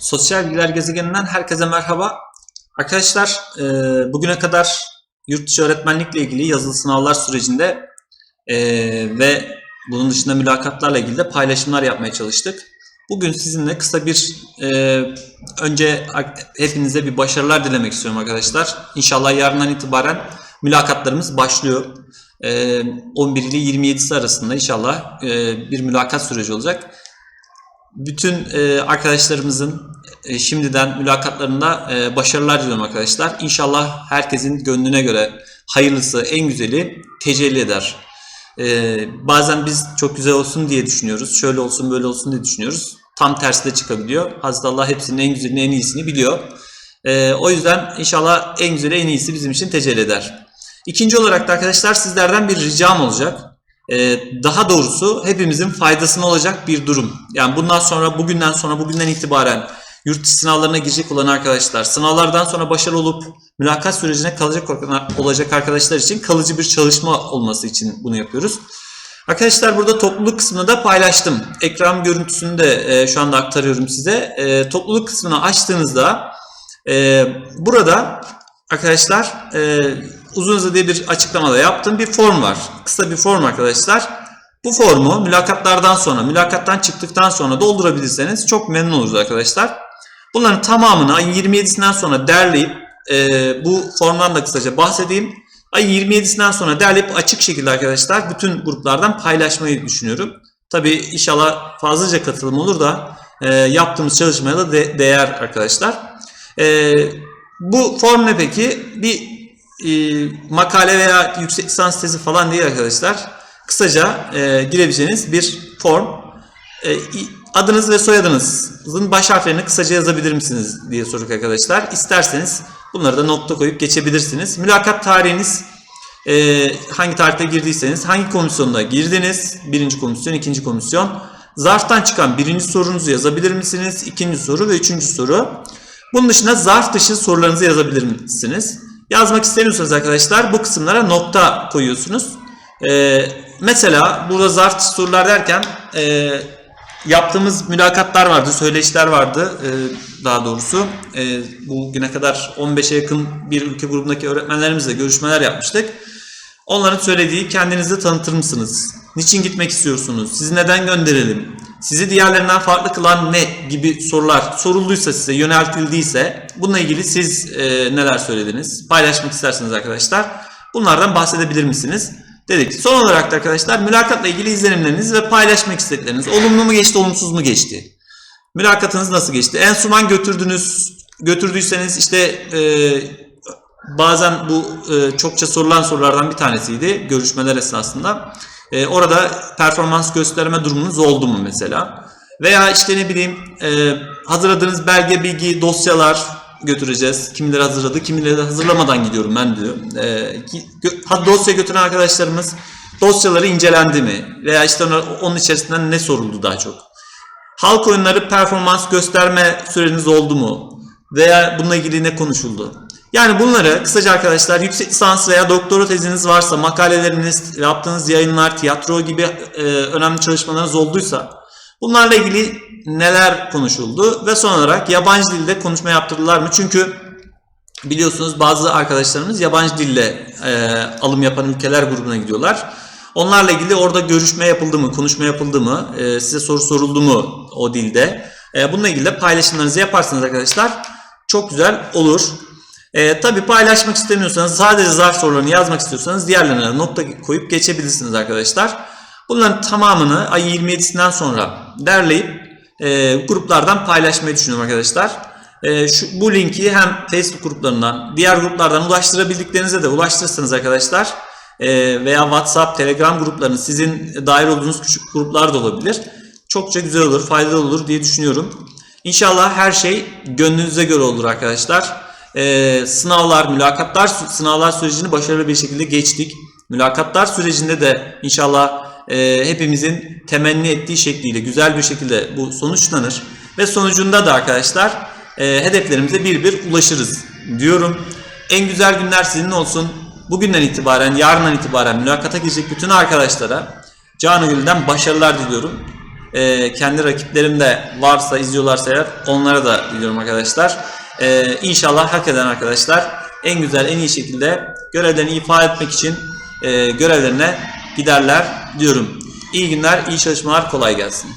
Sosyal Bilgiler Gezegeninden herkese merhaba. Arkadaşlar e, bugüne kadar yurt dışı öğretmenlikle ilgili yazılı sınavlar sürecinde e, ve bunun dışında mülakatlarla ilgili de paylaşımlar yapmaya çalıştık. Bugün sizinle kısa bir e, önce hepinize bir başarılar dilemek istiyorum arkadaşlar. İnşallah yarından itibaren mülakatlarımız başlıyor. E, 11 ile 27'si arasında inşallah bir mülakat süreci olacak bütün e, arkadaşlarımızın e, şimdiden mülakatlarında e, başarılar diliyorum arkadaşlar. İnşallah herkesin gönlüne göre hayırlısı, en güzeli tecelli eder. E, bazen biz çok güzel olsun diye düşünüyoruz. Şöyle olsun, böyle olsun diye düşünüyoruz. Tam tersi de çıkabiliyor. Hazreti Allah hepsinin en güzelini, en iyisini biliyor. E, o yüzden inşallah en güzeli, en iyisi bizim için tecelli eder. İkinci olarak da arkadaşlar sizlerden bir ricam olacak. Ee, daha doğrusu hepimizin faydasına olacak bir durum. Yani bundan sonra, bugünden sonra, bugünden itibaren yurt dışı sınavlarına girecek olan arkadaşlar, sınavlardan sonra başarılı olup mülakat sürecine kalacak olacak arkadaşlar için kalıcı bir çalışma olması için bunu yapıyoruz. Arkadaşlar burada topluluk kısmını da paylaştım. Ekran görüntüsünü de e, şu anda aktarıyorum size. E, topluluk kısmını açtığınızda e, burada arkadaşlar e, uzun uzadıya bir açıklamada yaptığım bir form var. Kısa bir form arkadaşlar. Bu formu mülakatlardan sonra, mülakattan çıktıktan sonra doldurabilirseniz çok memnun oluruz arkadaşlar. Bunların tamamını ayın 27'sinden sonra derleyip e, bu formdan da kısaca bahsedeyim. Ayın 27'sinden sonra derleyip açık şekilde arkadaşlar bütün gruplardan paylaşmayı düşünüyorum. Tabi inşallah fazlaca katılım olur da e, yaptığımız çalışmaya da de, değer arkadaşlar. E, bu form ne peki? Bir e, makale veya yüksek lisans tezi falan değil arkadaşlar. Kısaca e, girebileceğiniz bir form. E, adınız ve soyadınızın baş harflerini kısaca yazabilir misiniz diye sorduk arkadaşlar. İsterseniz bunları da nokta koyup geçebilirsiniz. Mülakat tarihiniz e, hangi tarihte girdiyseniz, hangi komisyonda girdiniz? Birinci komisyon, ikinci komisyon. Zarftan çıkan birinci sorunuzu yazabilir misiniz? İkinci soru ve üçüncü soru. Bunun dışında zarf dışı sorularınızı yazabilir misiniz? Yazmak istemiyorsanız arkadaşlar bu kısımlara nokta koyuyorsunuz. Ee, mesela burada zarf sorular derken e, yaptığımız mülakatlar vardı, söyleşiler vardı e, daha doğrusu. E, bugüne kadar 15'e yakın bir ülke grubundaki öğretmenlerimizle görüşmeler yapmıştık. Onların söylediği kendinizi tanıtır mısınız? Niçin gitmek istiyorsunuz? Sizi neden gönderelim? Sizi diğerlerinden farklı kılan ne gibi sorular sorulduysa size, yöneltildiyse bununla ilgili siz e, neler söylediniz? Paylaşmak isterseniz arkadaşlar bunlardan bahsedebilir misiniz? Dedik. Son olarak da arkadaşlar mülakatla ilgili izlenimleriniz ve paylaşmak istedikleriniz. Olumlu mu geçti, olumsuz mu geçti? Mülakatınız nasıl geçti? Enstrüman götürdünüz, götürdüyseniz işte e, bazen bu e, çokça sorulan sorulardan bir tanesiydi görüşmeler esnasında. E, orada performans gösterme durumunuz oldu mu mesela? Veya işte ne bileyim e, hazırladığınız belge, bilgi, dosyalar götüreceğiz. Kimileri hazırladı, kimileri hazırlamadan gidiyorum ben diyor. E, gö- dosya götüren arkadaşlarımız dosyaları incelendi mi? Veya işte ona, onun içerisinden ne soruldu daha çok? Halk oyunları performans gösterme süreniz oldu mu? Veya bununla ilgili ne konuşuldu? Yani bunları kısaca arkadaşlar yüksek lisans veya doktora teziniz varsa, makaleleriniz, yaptığınız yayınlar, tiyatro gibi e, önemli çalışmalarınız olduysa bunlarla ilgili neler konuşuldu ve son olarak yabancı dilde konuşma yaptırdılar mı? Çünkü biliyorsunuz bazı arkadaşlarımız yabancı dille e, alım yapan ülkeler grubuna gidiyorlar. Onlarla ilgili orada görüşme yapıldı mı, konuşma yapıldı mı, e, size soru soruldu mu o dilde? E, bununla ilgili de paylaşımlarınızı yaparsanız arkadaşlar çok güzel olur. E, tabii paylaşmak istemiyorsanız sadece zarf sorularını yazmak istiyorsanız diğerlerine nokta koyup geçebilirsiniz arkadaşlar. Bunların tamamını ay 27'sinden sonra derleyip e, gruplardan paylaşmayı düşünüyorum arkadaşlar. E, şu, bu linki hem Facebook gruplarından diğer gruplardan ulaştırabildiklerinize de ulaştırırsanız arkadaşlar e, veya WhatsApp, Telegram gruplarını sizin dahil olduğunuz küçük gruplar da olabilir. Çokça güzel olur, faydalı olur diye düşünüyorum. İnşallah her şey gönlünüze göre olur arkadaşlar e, sınavlar, mülakatlar sınavlar sürecini başarılı bir şekilde geçtik. Mülakatlar sürecinde de inşallah e, hepimizin temenni ettiği şekliyle güzel bir şekilde bu sonuçlanır. Ve sonucunda da arkadaşlar e, hedeflerimize bir bir ulaşırız diyorum. En güzel günler sizin olsun. Bugünden itibaren, yarından itibaren mülakata girecek bütün arkadaşlara canı gönülden başarılar diliyorum. E, kendi rakiplerim de varsa izliyorlarsa eğer onlara da diliyorum arkadaşlar. E, inşallah hak eden arkadaşlar en güzel en iyi şekilde görevlerini ifade etmek için e, görevlerine giderler diyorum. İyi günler, iyi çalışmalar, kolay gelsin.